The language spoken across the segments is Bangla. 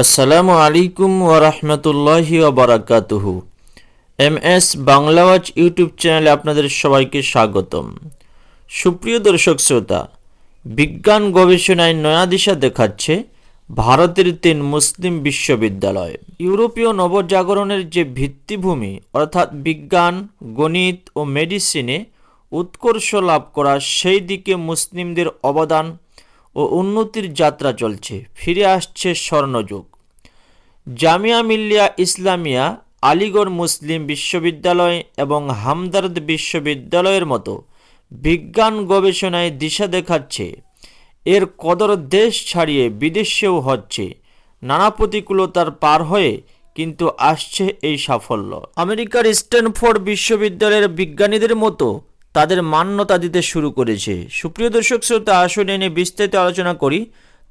আসসালামু আলাইকুম ওরহমতুল্লাহি ওবরাকাতুহু M S Bangla watch YouTube চ্যানেলে আপনাদের সবাইকে স্বাগতম। সুপ্রিয় দর্শক শ্রোতা, বিজ্ঞান গবেষণায় নয়া দিশা দেখাচ্ছে ভারতের তিন মুসলিম বিশ্ববিদ্যালয়। ইউরোপীয় নবজাগরণের যে ভিত্তিভূমি, অর্থাৎ বিজ্ঞান, গণিত ও মেডিসিনে উৎকর্ষ লাভ করা সেই দিকে মুসলিমদের অবদান ও উন্নতির যাত্রা চলছে। ফিরে আসছে স্বর্ণযুগ। জামিয়া মিল্লিয়া ইসলামিয়া আলিগড় মুসলিম বিশ্ববিদ্যালয় এবং হামদার্দ বিশ্ববিদ্যালয়ের মতো বিজ্ঞান গবেষণায় দিশা দেখাচ্ছে। এর কদর দেশ ছাড়িয়ে বিদেশেও হচ্ছে। নানা প্রতিকূলতার পার হয়ে কিন্তু আসছে এই সাফল্য। আমেরিকার স্ট্যানফোর্ড বিশ্ববিদ্যালয়ের বিজ্ঞানীদের মতো তাদের মান্যতা দিতে শুরু করেছে। সুপ্রিয় দর্শক, শ্রোতা, আসুন এনে বিস্তারিত আলোচনা করি।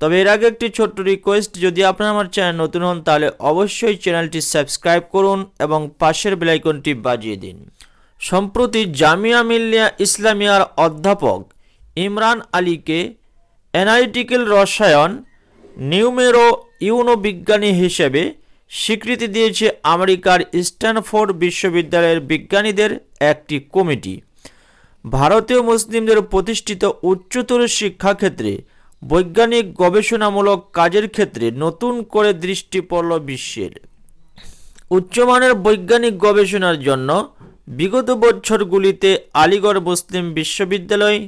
তবে এর আগে একটি ছোট্ট রিকোয়েস্ট যদি আপনারা আমার চ্যানেল নতুন হন, তাহলে অবশ্যই চ্যানেলটি সাবস্ক্রাইব করুন এবং পাশের বেলাইকনটি বাজিয়ে দিন। সম্প্রতি জামিয়া মিল্লিয়া ইসলামিয়ার অধ্যাপক ইমরান আলীকে অ্যানালিটিক্যাল রসায়ন নিউমেরো ইউনো বিজ্ঞানী হিসেবে স্বীকৃতি দিয়েছে আমেরিকার স্ট্যানফোর্ড বিশ্ববিদ্যালয়ের বিজ্ঞানীদের একটি কমিটি। ভারতীয় মুসলিমদের প্রতিষ্ঠিত উচ্চতর শিক্ষাক্ষেত্রে বৈজ্ঞানিক গবেষণামূলক কাজের ক্ষেত্রে নতুন করে দৃষ্টি পড়ল বিশ্বের। উচ্চমানের বৈজ্ঞানিক গবেষণার জন্য বিগত বছরগুলিতে আলিগড় মুসলিম বিশ্ববিদ্যালয়,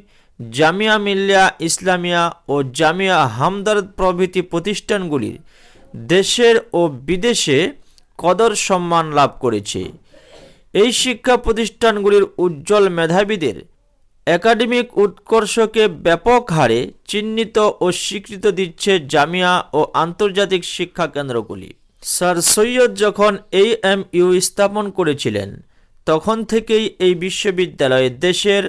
জামিয়া মিল্লিয়া ইসলামিয়া ও জামিয়া হামদার্দ প্রভৃতি প্রতিষ্ঠানগুলির দেশের ও বিদেশে কদর সম্মান লাভ করেছে। এই শিক্ষা প্রতিষ্ঠানগুলির উজ্জ্বল মেধাবীদের একাডেমিক উৎকর্ষকে ব্যাপক হারে চিহ্নিত ও স্বীকৃত দিচ্ছে জামিয়া ও আন্তর্জাতিক শিক্ষা কেন্দ্রগুলি। স্যার সৈয়দ যখন এই এম ইউ স্থাপন করেছিলেন, তখন থেকেই এই বিশ্ববিদ্যালয় দেশের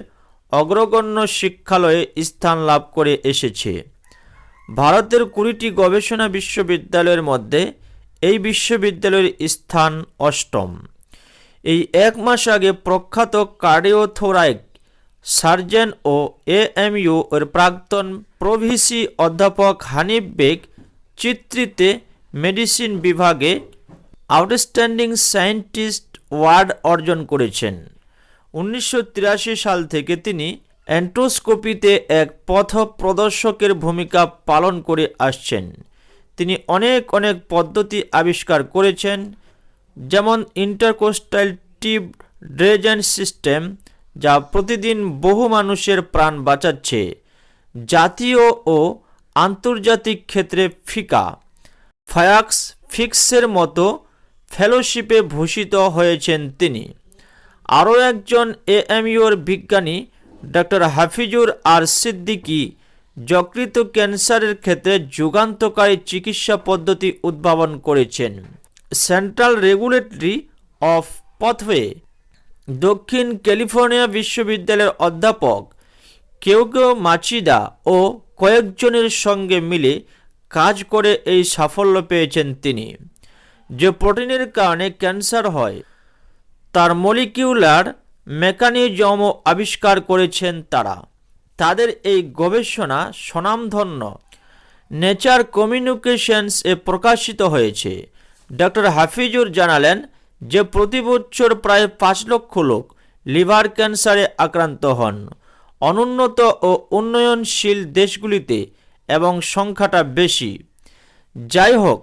অগ্রগণ্য শিক্ষালয়ে স্থান লাভ করে এসেছে। ভারতের কুড়িটি গবেষণা বিশ্ববিদ্যালয়ের মধ্যে এই বিশ্ববিদ্যালয়ের স্থান অষ্টম। এই এক মাস আগে প্রখ্যাত কার্ডিওথোরাইক সার্জন ও এএমইউ এর প্রাক্তন প্রভিসি অধ্যাপক হানিফ বেগ চিত্রিতে মেডিসিন বিভাগে আউটস্ট্যান্ডিং সায়েন্টিস্ট ওয়ার্ড অর্জন করেছেন। উনিশশো তিরাশি সাল থেকে তিনি অ্যান্টোস্কোপিতে এক পথ প্রদর্শকের ভূমিকা পালন করে আসছেন। তিনি অনেক অনেক পদ্ধতি আবিষ্কার করেছেন যেমন ইন্টারকোস্টাল টিপ ড্রেজেন সিস্টেম, যা প্রতিদিন বহু মানুষের প্রাণ বাঁচাচ্ছে, জাতীয় ও আন্তর্জাতিক ক্ষেত্রে ফিকা। ফায়াক্স ফিক্সের মতো ফেলোশিপে ভূষিত হয়েছেন তিনি। আরও একজন এএমইউর বিজ্ঞানী ডক্টর হাফিজুর আর সিদ্দিকি, যকৃত ক্যান্সারের ক্ষেত্রে যুগান্তকারী চিকিৎসা পদ্ধতি উদ্ভাবন করেছেন। সেন্ট্রাল রেগুলেটরি অফ পথওয়ে দক্ষিণ ক্যালিফোর্নিয়া বিশ্ববিদ্যালয়ের অধ্যাপক, কেউ কেউ মাচিদা ও কয়েকজনের সঙ্গে মিলে কাজ করে এই সাফল্য পেয়েছেন তিনি। যে প্রোটিনের কারণে ক্যান্সার হয়, তার মলিকিউলার মেকানিজমও আবিষ্কার করেছেন তারা। তাদের এই গবেষণা স্বনামধন্য। নেচার কমিউনিকেশনস এ প্রকাশিত হয়েছে। ডক্টর হাফিজুর জানালেন যে প্রতি বছর প্রায় পাঁচ লক্ষ লোক লিভার ক্যান্সারে আক্রান্ত হন। অনুন্নত ও উন্নয়নশীল দেশগুলিতে এবং সংখ্যাটা বেশি। যাই হোক,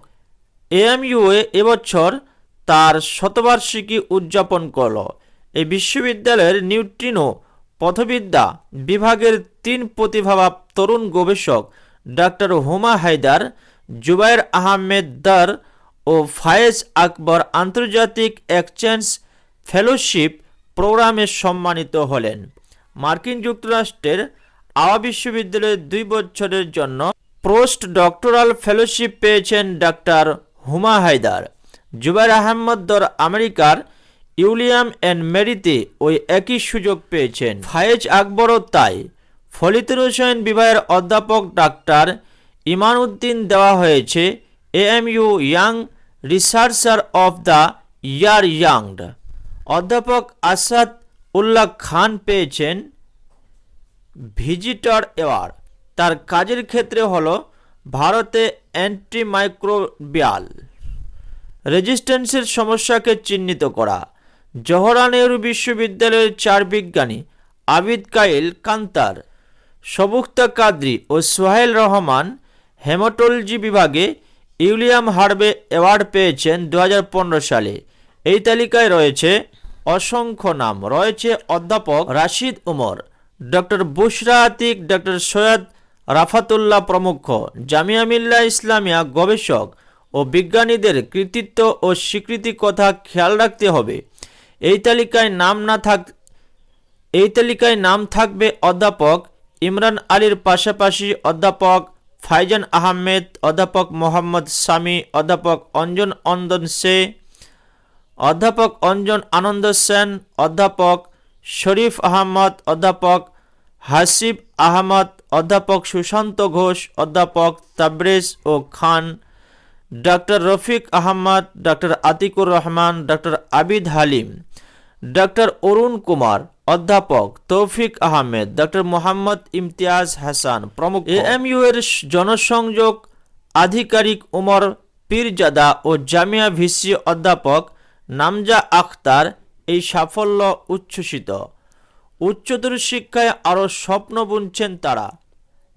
এএমইউএ এবছর তার শতবার্ষিকী উদযাপন করল। এই বিশ্ববিদ্যালয়ের নিউট্রিনো পথবিদ্যা বিভাগের তিন প্রতিভাবা তরুণ গবেষক ডক্টর হুমা হায়দার, জুবাইর আহমেদ দার ও ফায়েজ আকবর আন্তর্জাতিক এক্সচেঞ্জ ফেলোশিপ প্রোগ্রামে সম্মানিত হলেন। মার্কিন যুক্তরাষ্ট্রের আওয়া বিশ্ববিদ্যালয়ের দুই বছরের জন্য পোস্ট ডক্টরাল ফেলোশিপ পেয়েছেন ডাক্তার হুমা হায়দার। জুবাইর আহমদ দর আমেরিকার ইউলিয়াম অ্যান্ড মেরিতে ওই একই সুযোগ পেয়েছেন। ফায়েজ আকবরও তাই। ফলিত রসায়ন বিভাগের অধ্যাপক ডাক্তার ইমান উদ্দিন দেওয়া হয়েছে। AMU young researcher of the year ইয়াংড অধ্যাপক আসাদ উল্লাহ খান পেয়েছেন ভিজিটর অ্যাওয়ার্ড। তার কাজের ক্ষেত্রে হল ভারতে অ্যান্টিমাইক্রোবিয়াল রেজিস্ট্যান্সের সমস্যাকে চিহ্নিত করা। জওহরলাল নেহরু বিশ্ববিদ্যালয়ের চার বিজ্ঞানী আবিদ কাইল কান্তার সবুক্তা কাদ্রি ও সোহেল রহমান হেমাটোলজি বিভাগে ইউলিয়াম হার্বে অ্যাওয়ার্ড পেয়েছেন দু হাজার পনেরো সালে। এই তালিকায় রয়েছে অসংখ্য নাম। রয়েছে অধ্যাপক রাশিদ উমর, ডক্টর বুশরা আতিক, ডক্টর সৈয়দ রাফাতুল্লাহ প্রমুখ, জামিয়া মিল্লা ইসলামিয়া গবেষক ও বিজ্ঞানীদের কৃতিত্ব ও স্বীকৃতি কথা খেয়াল রাখতে হবে। এই তালিকায় নাম না থাক এই তালিকায় নাম থাকবে অধ্যাপক ইমরান আলীর পাশাপাশি অধ্যাপক ফাইজান আহমেদ, অধ্যাপক মোহাম্মদ সামি, অধ্যাপক অঞ্জন অন্দন সে, অধ্যাপক অঞ্জন আনন্দ সেন, অধ্যাপক শরীফ আহমদ, অধ্যাপক হাসিব আহমদ, অধ্যাপক সুশান্ত ঘোষ, অধ্যাপক তাবরেজ ও Khan doctor Rafiq Ahmad doctor Atiqur Rahman doctor Abid Halim doctor Arun Kumar অধ্যাপক তৌফিক আহমেদ, ডক্টর মোহাম্মদ ইমতিয়াজ হাসান প্রমুখ। এএমইউ এর জনসংযোগ আধিকারিক উমর পীরজাদা ও জামিয়া ভিসি অধ্যাপক নামজা আখতার এই সাফল্য উচ্ছ্বসিত। উচ্চতর শিক্ষায় আরও স্বপ্ন বুনছেন তারা।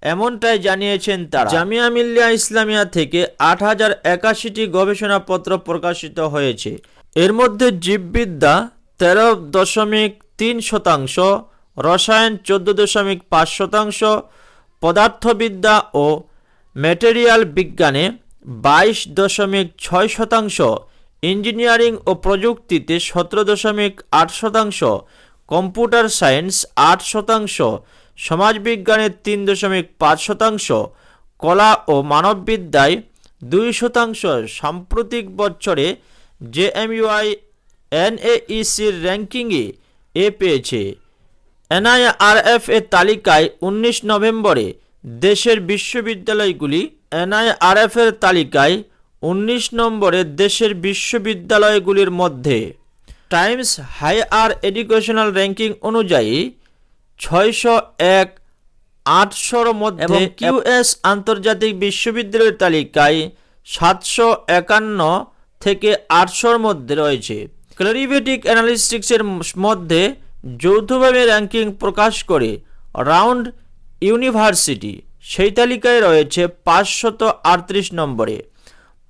এমনটাই জানিয়েছেন তারা। জামিয়া মিল্লিয়া ইসলামিয়া থেকে আট হাজার একাশিটি গবেষণাপত্র প্রকাশিত হয়েছে। এর মধ্যে জীববিদ্যা তেরো দশমিক তিন শতাংশ, রসায়ন চোদ্দ দশমিক পাঁচ শতাংশ, পদার্থবিদ্যা ও ম্যাটেরিয়াল বিজ্ঞানে বাইশ দশমিক ছয় শতাংশ, ইঞ্জিনিয়ারিং ও প্রযুক্তিতে সতেরো দশমিক আট শতাংশ, কম্পিউটার সায়েন্স আট শতাংশ, সমাজবিজ্ঞানে তিন দশমিক পাঁচ শতাংশ, কলা ও মানববিদ্যায় দুই শতাংশ। সাম্প্রতিক বছরে জেএমইউআই এনএইসির র্যাঙ্কিংয়ে এ পেয়েছে। এনআইআরএফ এর তালিকায় উনিশ নভেম্বরে দেশের বিশ্ববিদ্যালয়গুলি এনআইআরএফ এর তালিকায় উনিশ নম্বরে দেশের বিশ্ববিদ্যালয়গুলির মধ্যে। টাইমস হাইয়ার এডুকেশনাল র্যাঙ্কিং অনুযায়ী ছয়শো এক আটশোর মধ্যে এবং কিউএস আন্তর্জাতিক বিশ্ববিদ্যালয়ের তালিকায় সাতশো একান্ন থেকে আটশোর মধ্যে রয়েছে। ক্লারিভেটিক অ্যানালিস্টিক্সের মধ্যে যৌথভাবে র্যাঙ্কিং প্রকাশ করে রাউন্ড ইউনিভার্সিটি, সেই তালিকায় রয়েছে পাঁচশত আটত্রিশ নম্বরে।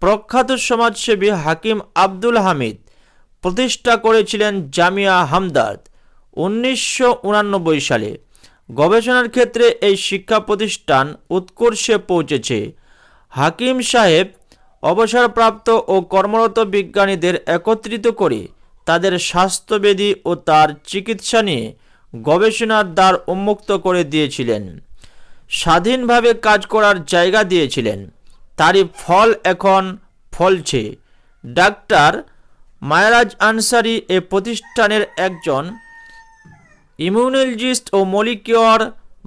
প্রখ্যাত সমাজসেবী হাকিম আব্দুল হামিদ প্রতিষ্ঠা করেছিলেন জামিয়া হামদার্দ উনিশশো সালে। গবেষণার ক্ষেত্রে এই শিক্ষা প্রতিষ্ঠান উৎকর্ষে পৌঁছেছে। হাকিম সাহেব অবসরপ্রাপ্ত ও কর্মরত বিজ্ঞানীদের একত্রিত করে তাদের স্বাস্থ্যবেদী ও তার চিকিৎসা নিয়ে গবেষণার দ্বার উন্মুক্ত করে দিয়েছিলেন। স্বাধীনভাবে কাজ করার জায়গা দিয়েছিলেন। তারই ফল এখন ফলছে। ডাক্তার মায়ারাজ আনসারি এ প্রতিষ্ঠানের একজন ইমিউনোলজিস্ট ও মলিকিউলার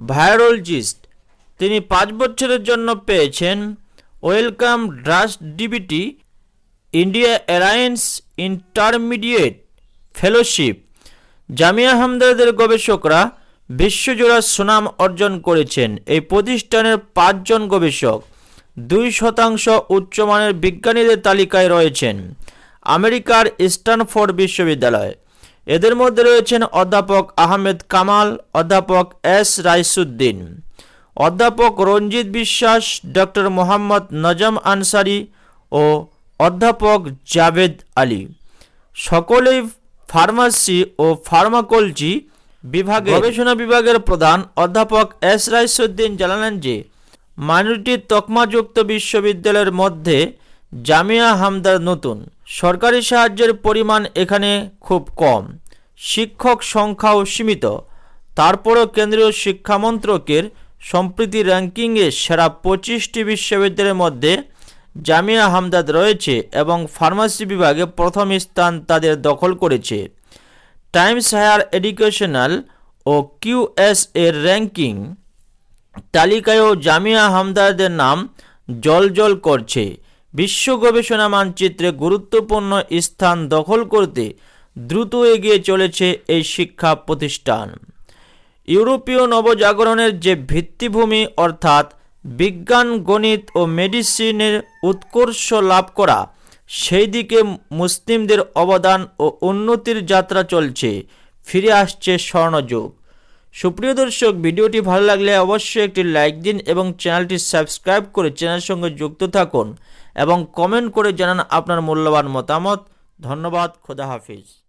ভাইরোলজিস্ট তিনি পাঁচ বছরের জন্য পেয়েছেন Welcome Trust DBT, India alliance intermediate fellowship. Jamia হামদাদের গবেষকরা বিশ্বজোড়া সুনাম অর্জন করেছেন। এই প্রতিষ্ঠানের পাঁচজন গবেষক দুই শতাংশ উচ্চমানের বিজ্ঞানীদের তালিকায় রয়েছেন। আমেরিকার স্ট্যানফোর্ড বিশ্ববিদ্যালয়। এদের মধ্যে রয়েছেন অধ্যাপক আহমেদ কামাল, অধ্যাপক এস রাইসুদ্দিন। অধ্যাপক রঞ্জিত বিশ্বাস, ডক্টর মোহাম্মদ নজম আনসারি ও অধ্যাপক জাভেদ আলী। সকলেই ফার্মাসি ও ফার্মাকোলজি বিভাগে গবেষণা বিভাগের প্রধান অধ্যাপক এস রাইসুদ্দিন জানালেন যে মাইনরিটি তকমাযুক্ত বিশ্ববিদ্যালয়ের মধ্যে জামিয়া হামদার নতুন। সরকারি সাহায্যের পরিমাণ এখানে খুব কম। শিক্ষক সংখ্যাও সীমিত। তারপরও কেন্দ্রীয় শিক্ষামন্ত্রকের সম্প্রতি র্যাঙ্কিংয়ে সেরা পঁচিশটি বিশ্ববিদ্যালয়ের মধ্যে জামিয়া হামদাদ রয়েছে এবং ফার্মাসি বিভাগে প্রথম স্থান তাদের দখল করেছে। টাইমস হায়ার এডুকেশনাল ও কিউএস এর র্যাঙ্কিং তালিকায়ও জামিয়া হামদাদের নাম জলজল করছে। বিশ্ব গবেষণা মানচিত্রে গুরুত্বপূর্ণ স্থান দখল করতে দ্রুত এগিয়ে চলেছে এই শিক্ষা প্রতিষ্ঠান। ইউরোপীয় নবজাগরণের যে ভিত্তিভূমি, অর্থাৎ বিজ্ঞান, গণিত ও মেডিসিনের উৎকর্ষ লাভ করা সেই দিকে মুসলিমদের অবদান ও উন্নতির যাত্রা চলছে। ফিরে আসছে স্বর্ণযুগ। সুপ্রিয় দর্শক, ভিডিওটি ভালো লাগলে অবশ্যই একটি লাইক দিন এবং চ্যানেলটি সাবস্ক্রাইব করে চ্যানেলের সঙ্গে যুক্ত থাকুন এবং কমেন্ট করে জানান আপনার মূল্যবান মতামত। ধন্যবাদ, খোদা হাফিজ।